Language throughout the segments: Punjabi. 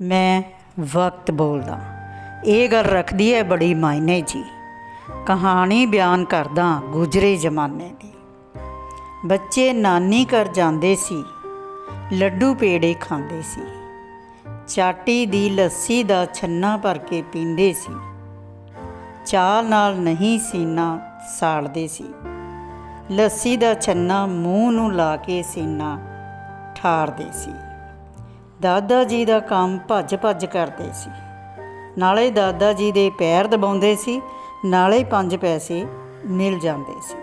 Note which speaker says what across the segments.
Speaker 1: ਮੈਂ ਵਕਤ ਬੋਲਦਾ। ਇਹ ਗੱਲ ਰੱਖਦੀ ਹੈ ਬੜੀ ਮਾਇਨੇ ਜੀ। ਕਹਾਣੀ ਬਿਆਨ ਕਰਦਾ ਗੁਜਰੇ ਜ਼ਮਾਨੇ ਦੀ। ਬੱਚੇ ਨਾਨੀ ਘਰ ਜਾਂਦੇ ਸੀ। ਲੱਡੂ ਪੇੜੇ ਖਾਂਦੇ ਸੀ। ਚਾਟੀ ਦੀ ਲੱਸੀ ਦਾ ਛੰਨਾ ਭਰ ਕੇ ਪੀਂਦੇ ਸੀ। ਚਾਹ ਨਾਲ ਨਹੀਂ ਸੀਨਾ ਸਾੜਦੇ ਸੀ। ਲੱਸੀ ਦਾ ਛੰਨਾ ਮੂੰਹ ਨੂੰ ਲਾ ਕੇ ਸੀਨਾ ਠਾਰਦੇ ਸੀ। ਦਾਦਾ ਜੀ ਦਾ ਕੰਮ ਭੱਜ ਭੱਜ ਕਰਦੇ ਸੀ। ਨਾਲੇ ਦਾਦਾ ਜੀ ਦੇ ਪੈਰ ਦਬਾਉਂਦੇ ਸੀ, ਨਾਲੇ ਪੰਜ ਪੈਸੇ ਮਿਲ ਜਾਂਦੇ ਸੀ।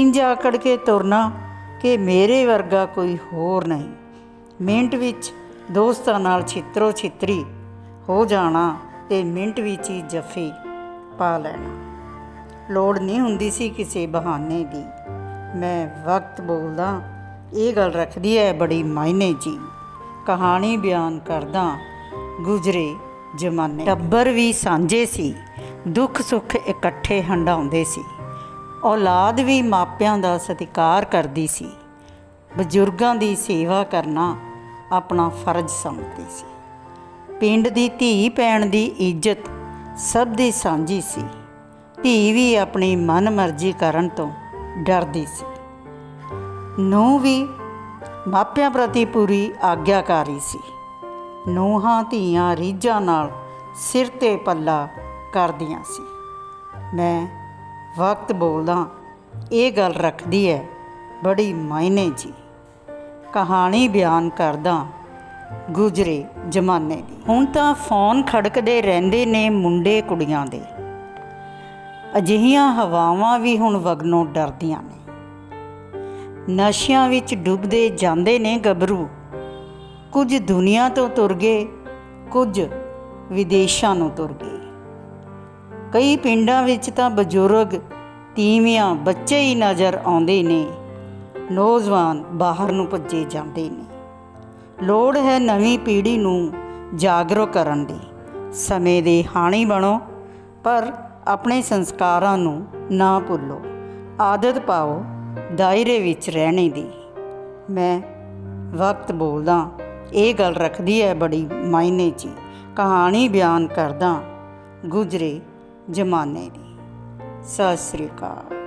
Speaker 1: ਇੰਜ ਆਕੜ ਕੇ ਤੁਰਨਾ ਕਿ ਮੇਰੇ ਵਰਗਾ ਕੋਈ ਹੋਰ ਨਹੀਂ। ਮਿੰਟ ਵਿੱਚ ਦੋਸਤਾਂ ਨਾਲ ਛਿੱਤਰੋ ਛਿੱਤਰੀ ਹੋ ਜਾਣਾ ਤੇ ਮਿੰਟ ਵਿੱਚ ਹੀ ਜੱਫੀ ਪਾ ਲੈਣਾ। ਲੋੜ ਨਹੀਂ ਹੁੰਦੀ ਸੀ ਕਿਸੇ ਬਹਾਨੇ ਦੀ। ਮੈਂ ਵਕਤ ਬੋਲਦਾ, ਇਹ ਗੱਲ ਰੱਖਦੀ ਹੈ ਬੜੀ ਮਾਇਨੇ ਜੀ। ਕਹਾਣੀ ਬਿਆਨ ਕਰਦਾ ਗੁਜਰੇ ਜ਼ਮਾਨੇ। ਟੱਬਰ ਵੀ ਸਾਂਝੇ ਸੀ, ਦੁੱਖ ਸੁੱਖ ਇਕੱਠੇ ਹੰਡਾਉਂਦੇ ਸੀ। ਔਲਾਦ ਵੀ ਮਾਪਿਆਂ ਦਾ ਸਤਿਕਾਰ ਕਰਦੀ ਸੀ। ਬਜ਼ੁਰਗਾਂ ਦੀ ਸੇਵਾ ਕਰਨਾ ਆਪਣਾ ਫਰਜ਼ ਸਮਝਦੀ ਸੀ। ਪਿੰਡ ਦੀ ਧੀ ਪੈਣ ਦੀ ਇੱਜ਼ਤ ਸਭ ਦੀ ਸਾਂਝੀ ਸੀ। ਧੀ ਵੀ ਆਪਣੀ ਮਨਮਰਜ਼ੀ ਕਰਨ ਤੋਂ ਡਰਦੀ ਸੀ। ਨੂੰ ਵੀ ਮਾਪਿਆਂ ਪ੍ਰਤੀ ਪੂਰੀ ਆਗਿਆਕਾਰੀ ਸੀ। ਨੂੰਹਾਂ, ਧੀਆਂ, ਰੀਝਾਂ ਨਾਲ ਸਿਰ ਤੇ ਪੱਲਾ ਕਰਦੀਆਂ ਸੀ। ਮੈਂ ਵਕਤ ਬੋਲਦਾ, ਇਹ ਗੱਲ ਰੱਖਦੀ ਹੈ ਬੜੀ ਮਾਇਨੇ ਜੀ। ਕਹਾਣੀ ਬਿਆਨ ਕਰਦਾ ਗੁਜਰੇ ਜ਼ਮਾਨੇ ਦੀ। ਹੁਣ ਤਾਂ ਫੋਨ ਖੜਕਦੇ ਰਹਿੰਦੇ ਨੇ ਮੁੰਡੇ ਕੁੜੀਆਂ ਦੇ। ਅਜਿਹੀਆਂ ਹਵਾਵਾਂ ਵੀ ਹੁਣ ਵਗਨੋਂ ਡਰਦੀਆਂ ਨੇ। ਨਸ਼ਿਆਂ ਵਿੱਚ ਡੁੱਬਦੇ ਜਾਂਦੇ ਨੇ ਗੱਭਰੂ। ਕੁਝ ਦੁਨੀਆ ਤੋਂ ਤੁਰ ਗਏ, ਕੁਝ ਵਿਦੇਸ਼ਾਂ ਨੂੰ ਤੁਰ ਗਏ। ਕਈ ਪਿੰਡਾਂ ਵਿੱਚ ਤਾਂ ਬਜ਼ੁਰਗ ਤੀਵੀਆਂ ਬੱਚੇ ਹੀ ਨਜ਼ਰ ਆਉਂਦੇ ਨੇ, ਨੌਜਵਾਨ ਬਾਹਰ ਨੂੰ ਭੱਜੇ ਜਾਂਦੇ ਨੇ। ਲੋੜ ਹੈ ਨਵੀਂ ਪੀੜ੍ਹੀ ਨੂੰ ਜਾਗਰੂਕ ਕਰਨ ਦੀ। ਸਮੇਂ ਦੇ ਹਾਣੀ ਬਣੋ, ਪਰ ਆਪਣੇ ਸੰਸਕਾਰਾਂ ਨੂੰ ਨਾ ਭੁੱਲੋ। ਆਦਤ ਪਾਓ ਦਾਇਰੇ ਵਿੱਚ ਰਹਿਣੇ ਦੀ। ਮੈਂ ਵਕਤ ਬੋਲਦਾ, ਇਹ ਗੱਲ ਰੱਖਦੀ ਹੈ ਬੜੀ ਮਾਇਨੇ ਜੀ ਕਹਾਣੀ ਬਿਆਨ ਕਰਦਾ, ਗੁਜਰੇ ਜ਼ਮਾਨੇ ਦੀ। ਸਤਿ ਸ੍ਰੀ ਅਕਾਲ।